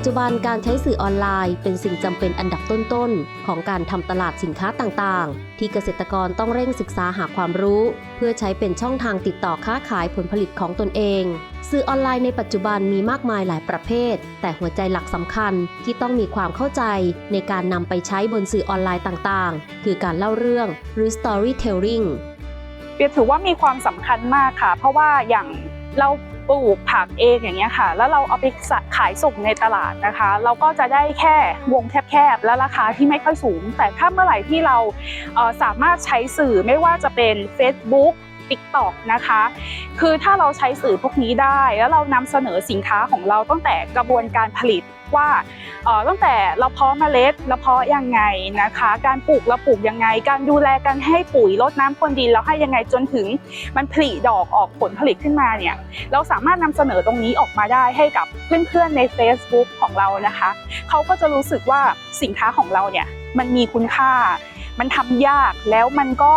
จจุบันการใช้สื่อออนไลน์เป็นสิ่งจำเป็นอันดับต้นๆ ของการทำตลาดสินค้าต่างๆ ที่เกษตรกรต้องเร่งศึกษาหาความรู้ เพื่อใช้เป็นช่องทางติดต่อค้าขายผลผลิตของตนเอง สื่อออนไลน์ในปัจจุบันมีมากมายหลายประเภท แต่หัวใจหลักสำคัญที่ต้องมีความเข้าใจในการนำไปใช้บนสื่อออนไลน์ต่างๆ คือการเล่าเรื่องหรือ storytelling เปียถือว่ามีความสำคัญมากค่ะ เพราะว่าอย่าง เราปลูกผักเองอย่างเงี้ยค่ะ แล้วเราเอาไปขายส่งในตลาดนะคะ เราก็จะได้แค่วงแคบๆและราคาที่ไม่ค่อยสูง แต่ถ้าเมื่อไหร่ที่เราสามารถใช้สื่อไม่ว่าจะเป็น Facebook TikTok นะคะ คือถ้าเราใช้สื่อพวกนี้ได้ แล้วเรานำเสนอสินค้าของเราตั้งแต่กระบวนการผลิตว่าตั้งแต่เราเพาะเมล็ดเราเพาะยังไงนะคะ การปลูกเราปลูกยังไง การดูแลกันให้ปุ๋ยรดน้ำพรวนดินแล้วให้ยังไงจนถึงมันผลิดอกออกผลผลิตขึ้นมาเนี่ยเราสามารถนำเสนอตรงนี้ออกมาได้ให้กับเพื่อนๆใน Facebook ของเรานะคะ เขาก็จะรู้สึกว่าสินค้าของเราเนี่ยมันมีคุณค่า มันทำยากแล้วมันก็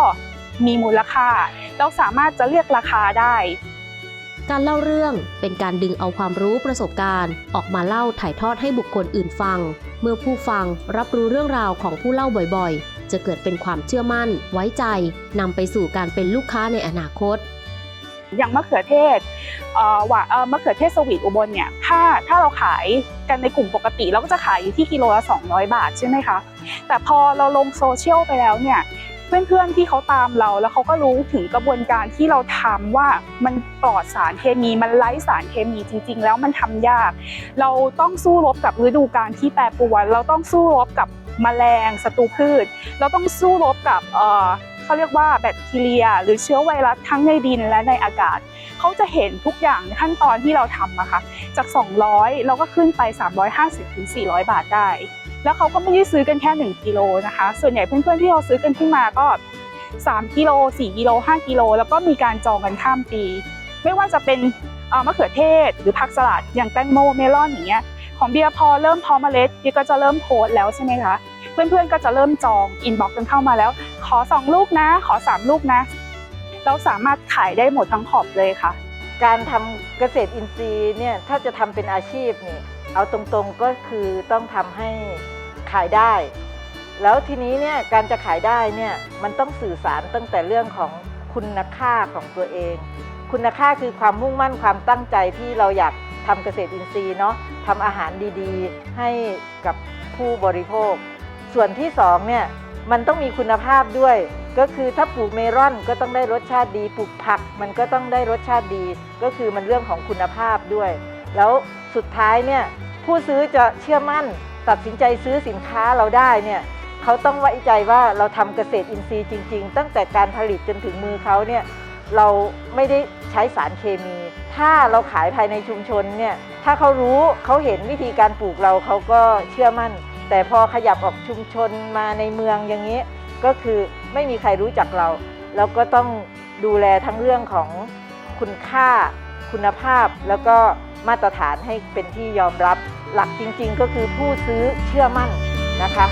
มีมูลค่า เราสามารถจะเรียกราคาได้ การเล่าเรื่องเป็นการดึงเอาความรู้ประสบการณ์ ออกมาเล่าถ่ายทอดให้บุคคลอื่นฟัง เมื่อผู้ฟังรับรู้เรื่องราวของผู้เล่าบ่อยๆ จะเกิดเป็นความเชื่อมั่น ไว้ใจนำไปสู่การเป็นลูกค้าในอนาคตอย่างมะเขือเทศเอ่อหว่าเอ่อมะเขือเทศสวีทอุบลเนี่ย ถ้าถ้าเราขายกันในกลุ่มปกติเราก็จะขายอยู่ที่กิโลละ200 บาทใช่ไหมคะ แต่พอเราลงโซเชียลไปแล้วเนี่ย เพื่อนๆที่เขาตามเราแล้วเขาก็รู้ถึงกระบวนการที่เราทำว่ามันปลอดสารเคมีมันไร้สารเคมีจริง ๆ แล้วมันทำยาก เราต้องสู้รบกับฤดูกาลที่แปรปรวน เราต้องสู้รบกับแมลงศัตรูพืช เราต้องสู้รบกับเอ่อเขาเรียกว่าแบคทีเรีย หรือเชื้อไวรัสทั้งในดินและในอากาศ เขาจะเห็นทุกอย่างในขั้นตอนที่เราทำอะค่ะจาก 200 เราก็ขึ้นไป 350ถึง400 บาทได้ แล้วเขาก็ไม่ได้ซื้อกันแค่ 1กิโลนะคะ ส่วนใหญ่เพื่อนๆที่เราซื้อกันขึ้นมาก็ 3กิโล4กิโล5กิโลแล้วก็มีการจองกันข้ามปี ไม่ว่าจะเป็นมะเขือเทศ หรือผักสลัดอย่างแตงโมเมลอนอย่างเงี้ยของเบียร์พอเริ่มพอเมล็ดเบียร์ก็จะเริ่มโพสแล้วใช่ไหมคะเพื่อนๆก็จะเริ่มจองอินบ็อกซ์กันเข้ามาแล้ว ขอ 2 ลูกนะ ขอ 3 ลูกนะ เราสามารถขายได้หมดทั้งขอบเลยค่ะ การทำเกษตรอินทรีย์เนี่ยถ้าจะทำเป็นอาชีพนี่เอาตรงๆก็คือต้องทำให้ ขายได้ แล้วทีนี้เนี่ยการจะขายได้เนี่ยมันต้องสื่อสารตั้งแต่เรื่องของคุณค่าของตัวเอง คุณค่าคือความมุ่งมั่นความตั้งใจที่เราอยากทำเกษตรอินทรีย์เนาะทำอาหารดีๆ ให้กับผู้บริโภค ส่วนที่สองเนี่ยมันต้องมีคุณภาพด้วย ก็คือถ้าปลูกเมลอนก็ต้องได้รสชาติดี ปลูกผักมันก็ต้องได้รสชาติดี ก็คือมันเรื่องของคุณภาพด้วย แล้วสุดท้ายเนี่ยผู้ซื้อจะเชื่อมั่น ตัดสินใจซื้อสินค้าเราได้เนี่ยเขาต้องไว้ใจว่าเราทำเกษตรอินทรีย์จริง ๆ ตั้งแต่การผลิตจนถึงมือเขาเนี่ยเราไม่ได้ใช้สารเคมี ถ้าเราขายภายในชุมชนเนี่ยถ้าเขารู้เขาเห็นวิธีการปลูกเราเขาก็เชื่อมั่น แต่พอขยับออกชุมชนมาในเมืองอย่างนี้ ก็คือไม่มีใครรู้จักเราแล้วก็ต้องดูแลทั้งเรื่องของคุณค่า คุณภาพ แล้วก็มาตรฐานให้เป็นที่ยอมรับ หลักจริงๆ ก็คือผู้ซื้อเชื่อมั่นนะคะ